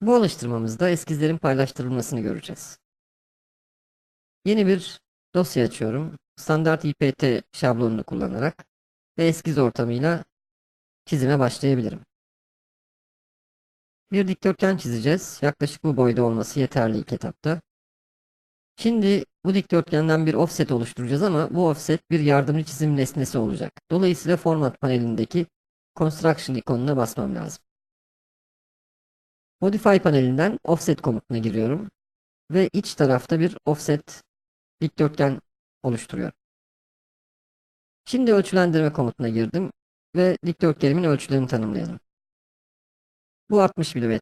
Bu alıştırmamızda eskizlerin paylaştırılmasını göreceğiz. Yeni bir dosya açıyorum. Standart IPT şablonunu kullanarak ve eskiz ortamıyla çizime başlayabilirim. Bir dikdörtgen çizeceğiz. Yaklaşık bu boyda olması yeterli ilk etapta. Şimdi bu dikdörtgenden bir offset oluşturacağız ama bu offset bir yardımcı çizim nesnesi olacak. Dolayısıyla format panelindeki construction ikonuna basmam lazım. Modify panelinden offset komutuna giriyorum ve iç tarafta bir offset dikdörtgen oluşturuyorum. Şimdi ölçülendirme komutuna girdim ve dikdörtgenimin ölçülerini tanımlayalım. Bu 60 mm,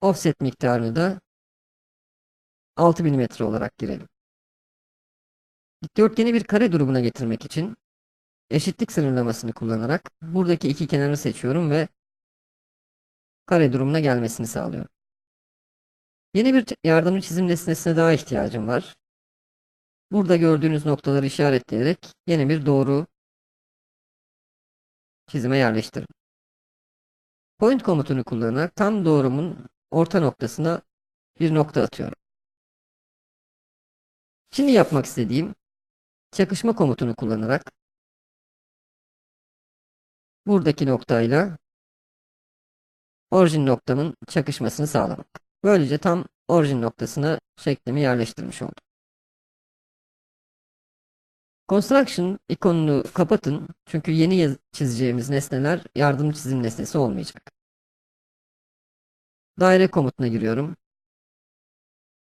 offset miktarını da 6 mm olarak girelim. Dikdörtgeni bir kare durumuna getirmek için eşitlik sınırlamasını kullanarak buradaki iki kenarı seçiyorum ve kare durumuna gelmesini sağlıyorum. Yeni bir yardımcı çizim nesnesine daha ihtiyacım var. Burada gördüğünüz noktaları işaretleyerek yeni bir doğru çizime yerleştirin. Point komutunu kullanarak tam doğrumun orta noktasına bir nokta atıyorum. Şimdi yapmak istediğim çakışma komutunu kullanarak buradaki noktayla orijin noktamın çakışmasını sağlamak. Böylece tam orijin noktasına şeklimi yerleştirmiş oldum. Construction ikonunu kapatın çünkü yeni çizeceğimiz nesneler yardım çizim nesnesi olmayacak. Daire komutuna giriyorum.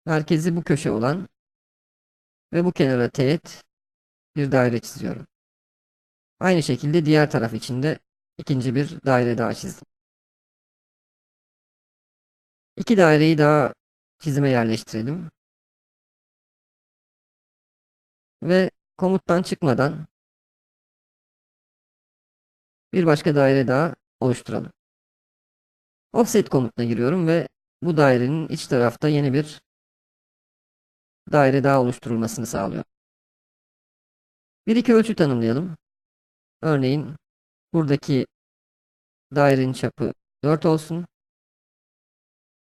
Merkezi bu köşe olan ve bu kenara teğet bir daire çiziyorum. Aynı şekilde diğer taraf için de ikinci bir daire daha çizdim. İki daireyi daha çizime yerleştirelim. Ve komuttan çıkmadan bir başka daire daha oluşturalım. Offset komutuna giriyorum ve bu dairenin iç tarafta yeni bir daire daha oluşturulmasını sağlıyor. Bir iki ölçü tanımlayalım. Örneğin buradaki dairenin çapı 4 olsun.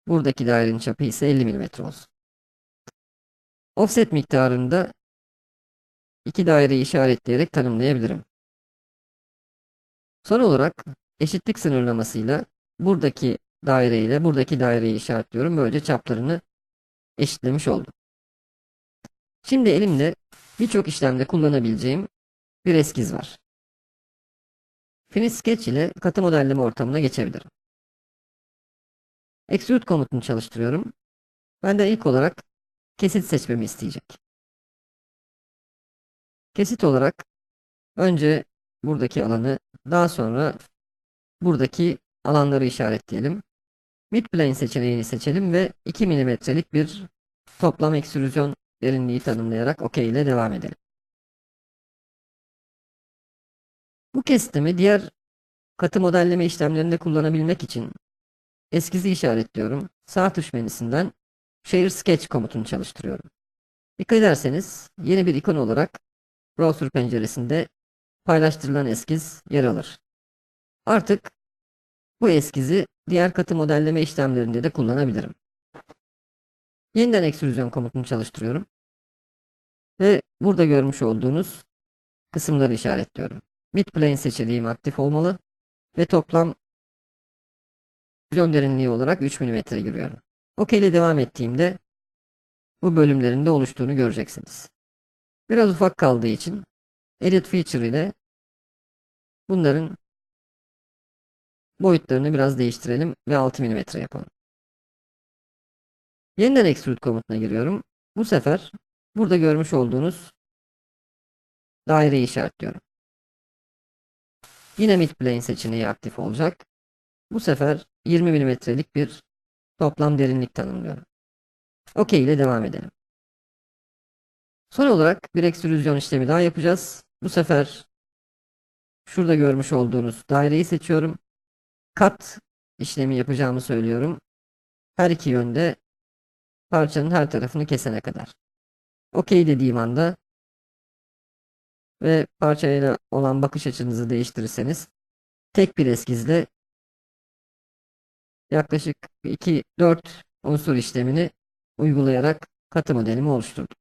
Buradaki dairenin çapı ise 50 mm olsun. Offset miktarını da iki daireyi işaretleyerek tanımlayabilirim. Son olarak eşitlik sınırlamasıyla buradaki daire ile buradaki daireyi işaretliyorum. Böylece çaplarını eşitlemiş oldum. Şimdi elimde birçok işlemde kullanabileceğim bir eskiz var. Finish Sketch ile katı modelleme ortamına geçebilirim. Extrude komutunu çalıştırıyorum. Benden ilk olarak kesit seçmemi isteyecek. Kesit olarak önce buradaki alanı daha sonra buradaki alanları işaretleyelim. Midplane seçeneğini seçelim ve 2 mm'lik bir toplam ekstrüzyon derinliği tanımlayarak OK ile devam edelim. Bu kesitimi diğer katı modelleme işlemlerinde kullanabilmek için eskizi işaretliyorum. Sağ tuş menüsünden Share Sketch komutunu çalıştırıyorum. Dikkat ederseniz yeni bir ikon olarak browser penceresinde paylaştırılan eskiz yer alır. Artık bu eskizi diğer katı modelleme işlemlerinde de kullanabilirim. Yeniden ekstrüzyon komutunu çalıştırıyorum. Ve burada görmüş olduğunuz kısımları işaretliyorum. Midplane seçeneğim aktif olmalı ve toplam vizyon derinliği olarak 3 mm giriyorum. OK ile devam ettiğimde bu bölümlerin de oluştuğunu göreceksiniz. Biraz ufak kaldığı için Edit Feature ile bunların boyutlarını biraz değiştirelim ve 6 mm yapalım. Yeniden Extrude komutuna giriyorum. Bu sefer burada görmüş olduğunuz daireyi işaretliyorum. Yine midplane seçeneği aktif olacak. Bu sefer 20 mm'lik bir toplam derinlik tanımlıyorum. OK ile devam edelim. Son olarak bir ekstrüzyon işlemi daha yapacağız. Bu sefer şurada görmüş olduğunuz daireyi seçiyorum. Kat işlemi yapacağımı söylüyorum. Her iki yönde parçanın her tarafını kesene kadar. OK dediğim anda ve parçayla olan bakış açınızı değiştirirseniz tek bir eskizle yaklaşık 2-4 unsur işlemini uygulayarak katı modelimi oluşturdum.